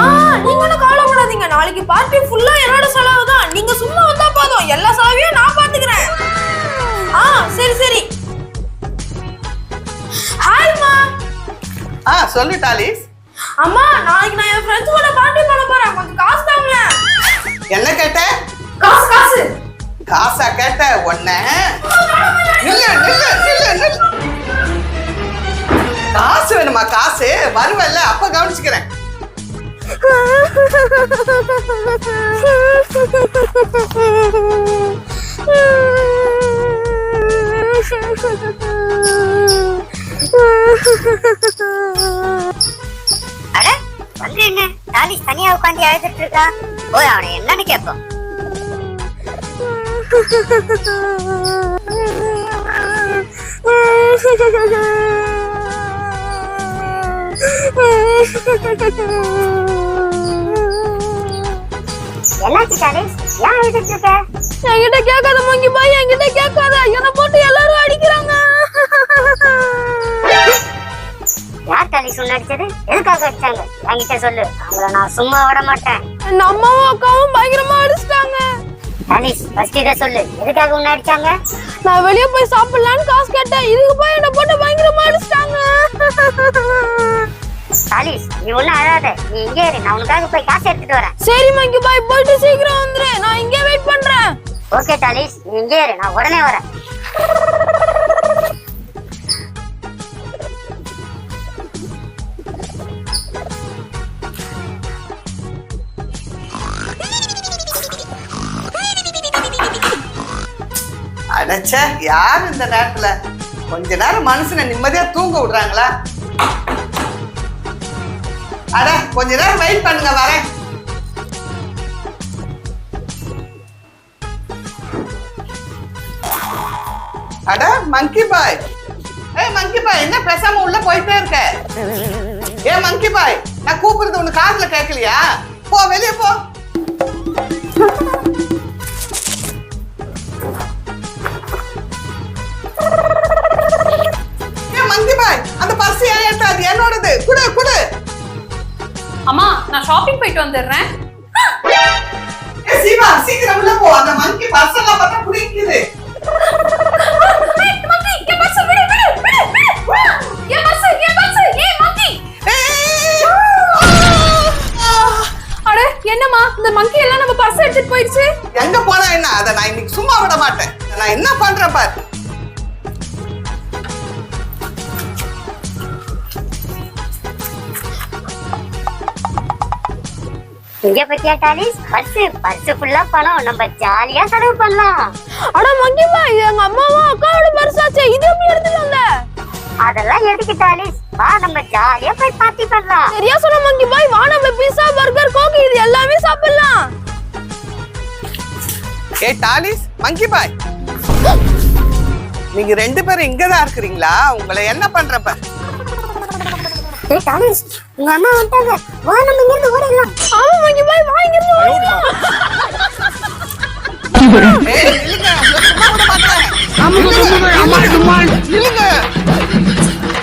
ஆ நீங்க ஒன்றும் கவலைப்படாதீங்க. நாளைக்கு பார்ட்டி ஃபுல்லா என்னோட செலவு தான் நீங்க சும்மா வந்தா போதும். எல்லா செலவையும் நான் பாத்துக்கிறேன். ஆ சரி சரி. ஹாய்மா ஆ சொல்லு டாலிஸ். அம்மா நாளைக்கு நான் என் ஃப்ரெண்ட்ஸ் கூட பார்ட்டி பண்ண போறேன். கொஞ்சம் காசு தாங்களேன் என்ன கேட்ட? காசு காசு. காசா கேட்ட உன்ன? நில்லு நில்லு நில்லு நில்லு. காசு வேணுமா காசு? வருவல்ல அப்ப கவனிச்சுக்கிறேன். அட வந்து என்ன? தாலிஸ் தனியா உட்காந்து அழுதுட்டு இருக்கா? போய் அவனை என்னன்னு கேட்போம். என்னாச்சு தாலிஸ் ஏன் அழுதுட்டு இருக்க. என்கிட்ட கேட்காத மங்கி பாய் என்கிட்ட கேட்காத. என்ன போட்டு எல்லாரும் அடிக்கிறாங்க. யார் உன்ன அடிச்சது? எதுக்காக அடிச்சாங்க? என்கிட்ட சொல்லு. அவங்கள நான் சும்மா விட மாட்டேன். அம்மாவும் அக்காவும் பயங்கரமா அடிச்சிட்டாங்க. தாலிஸ் ஃபர்ஸ்ட் இதை சொல்லு. எதுக்காக உன்ன அடிச்சாங்க? நான் வெளிய போய் சாப்பிடலான்னு காசு கேட்டேன். இதுக்கு போய் என்ன போட்டு பயங்கரமா அடிச்சிட்டாங்க. தாலிஸ் நீ ஒன்னும் அழாத நீ இங்கே இரு நான் உனக்காக போய் காசு எடுத்துட்டு வரேன். சரி மங்கி பாய் போயிட்டு சீக்கிரம் வந்துரு. நான் இங்கே வெயிட் பண்றேன். ஓகே தாலிஸ் நீ இங்கே இரு நான் உடனே வரேன். அடைச்ச யார் இந்த நேரத்துல? கொஞ்ச நேரம் மனுஷனை நிம்மதியா தூங்க விடுறாங்களா? அட கொஞ்ச நேரம் வெயிட் பண்ணுங்க வரேன். அட மங்கி பாய் ஏய் மங்கி பாய் என்ன பேசாம உள்ள போயிட்டே இருக்க? ஏ மங்கி பாய் நான் கூப்பிடுறது உனக்கு காதுல கேட்கலையா? போ வெளியே போ. நான் ஷாப்பிங் போயிட்டு வந்துடுறேன். சீமா சீக்கிரம் உள்ள போ. அந்த மங்கி எல்லாம் பார்த்தா குடிக்குது அட என்னம்மா இந்த மங்கி எல்லாம் நம்ம பர்ஸ் எடுத்துட்டு போயிடுச்சு? எங்க போனா என்ன? அதை நான் இன்னைக்கு சும்மா விட மாட்டேன். நான் என்ன பண்றேன் பாரு? இங்க பத்தியா டாலிஸ் பர்ஸ் பர்ஸ் ஃபுல்லா பணம். நம்ம ஜாலியா செலவு பண்ணலாம். அட மங்கிமா இது எங்க அம்மாவும் அக்காவோட பர்ஸ் ஆச்சே இது எப்படி எடுத்துட்டு வந்த அதெல்லாம் எதுக்கு டாலிஸ் வா நம்ம ஜாலியா போய் பார்ட்டி பண்ணலாம். சரியா சொன்ன மங்கி பாய் வா நம்ம பீஸா பர்கர் கோக் இது எல்லாமே சாப்பிடலாம். ஏ டாலிஸ் மங்கி பாய் நீங்க ரெண்டு பேரும் இங்கதான் இருக்கிறீங்களா? உங்களை என்ன பண்றப்ப? தாமஸ் உங்க அம்மா வந்துட்டாங்க. வா நம்ம இங்க இருந்து ஓடிடலாம். ஆமா வாங்கி